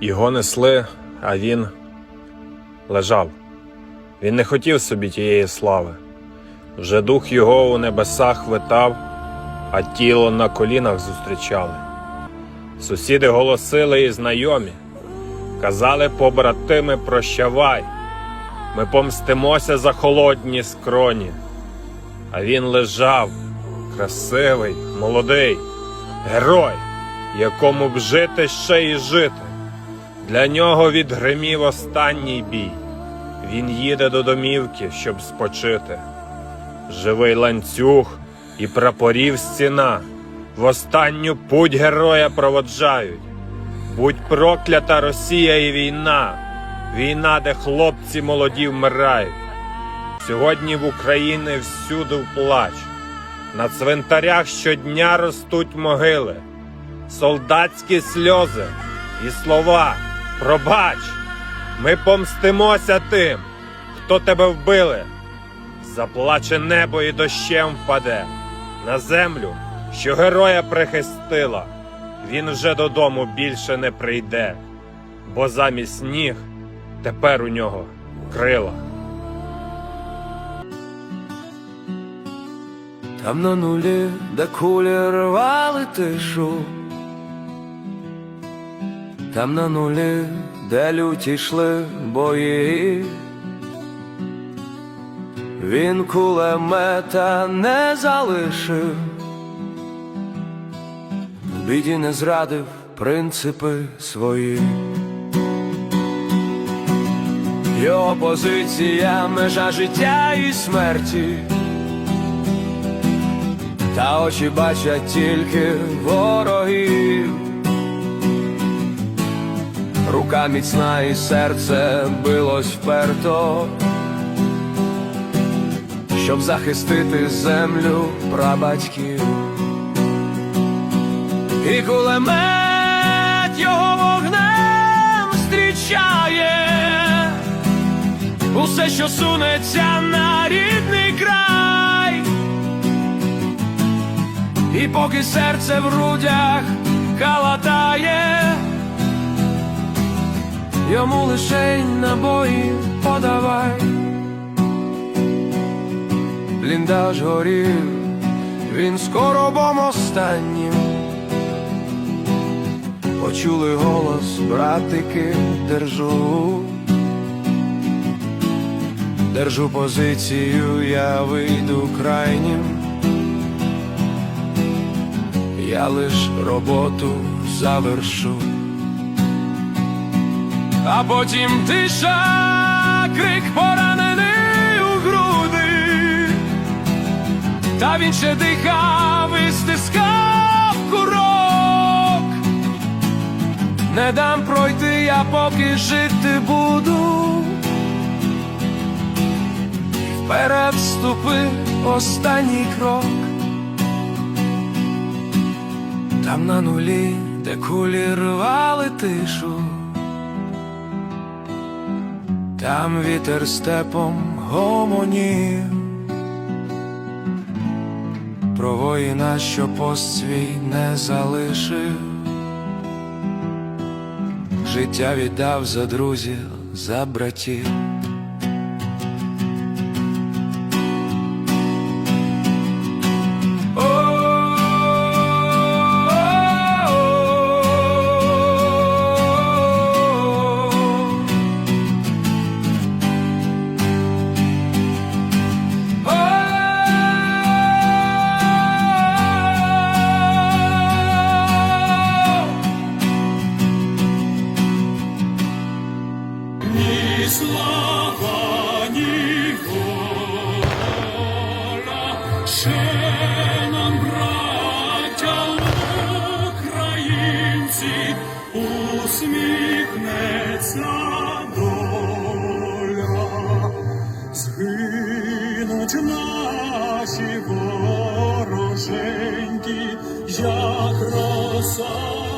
Його несли, а він лежав. Він не хотів собі тієї слави. Вже дух його у небесах витав, а тіло на колінах зустрічали. Сусіди голосили і знайомі, казали побратими, прощавай, ми помстимося за холодні скроні. А він лежав, красивий, молодий, герой, якому б жити ще й жити. Для нього відгримів останній бій. Він їде до домівки, щоб спочити. Живий ланцюг і прапорів стіна в останню путь героя проводжають. Будь проклята Росія і війна, війна, де хлопці молоді вмирають. Сьогодні в Україні всюди плач. На цвинтарях щодня ростуть могили, солдатські сльози і слова. Пробач, ми помстимося тим, хто тебе вбили. Заплаче небо і дощем впаде на землю, що героя прихистила. Він вже додому більше не прийде, бо замість ніг тепер у нього крила. Там на нулі, де кулі рвали тишу, там на нулі, де люті йшли бої, він кулемета не залишив, біді не зрадив принципи свої. Його позиція межа життя і смерті. Та очі бачать тільки ворогів, рука міцна і серце билось вперто, щоб захистити землю прабатьків. І кулемет його вогнем зустрічає усе, що сунеться на рідний край. І поки серце в грудях калатає, йому лишень набої подавай. Бліндаж горів, він скоро бом останнім. Почули голос, братики, держу. Держу позицію, я вийду крайнім. Я лиш роботу завершу, а потім тиша, крик поранений у груди, та він ще дихав і стискав курок. Не дам пройти, я поки жити буду. Вперед ступи останній крок. Там на нулі, де кулі рвали тишу, там вітер степом гомонів, про воїна, що пост свій не залишив, життя віддав за друзів, за братів. Слава, ні ще нам, браття українці, усміхнеться доля. Згинуть наші вороженьки, як роса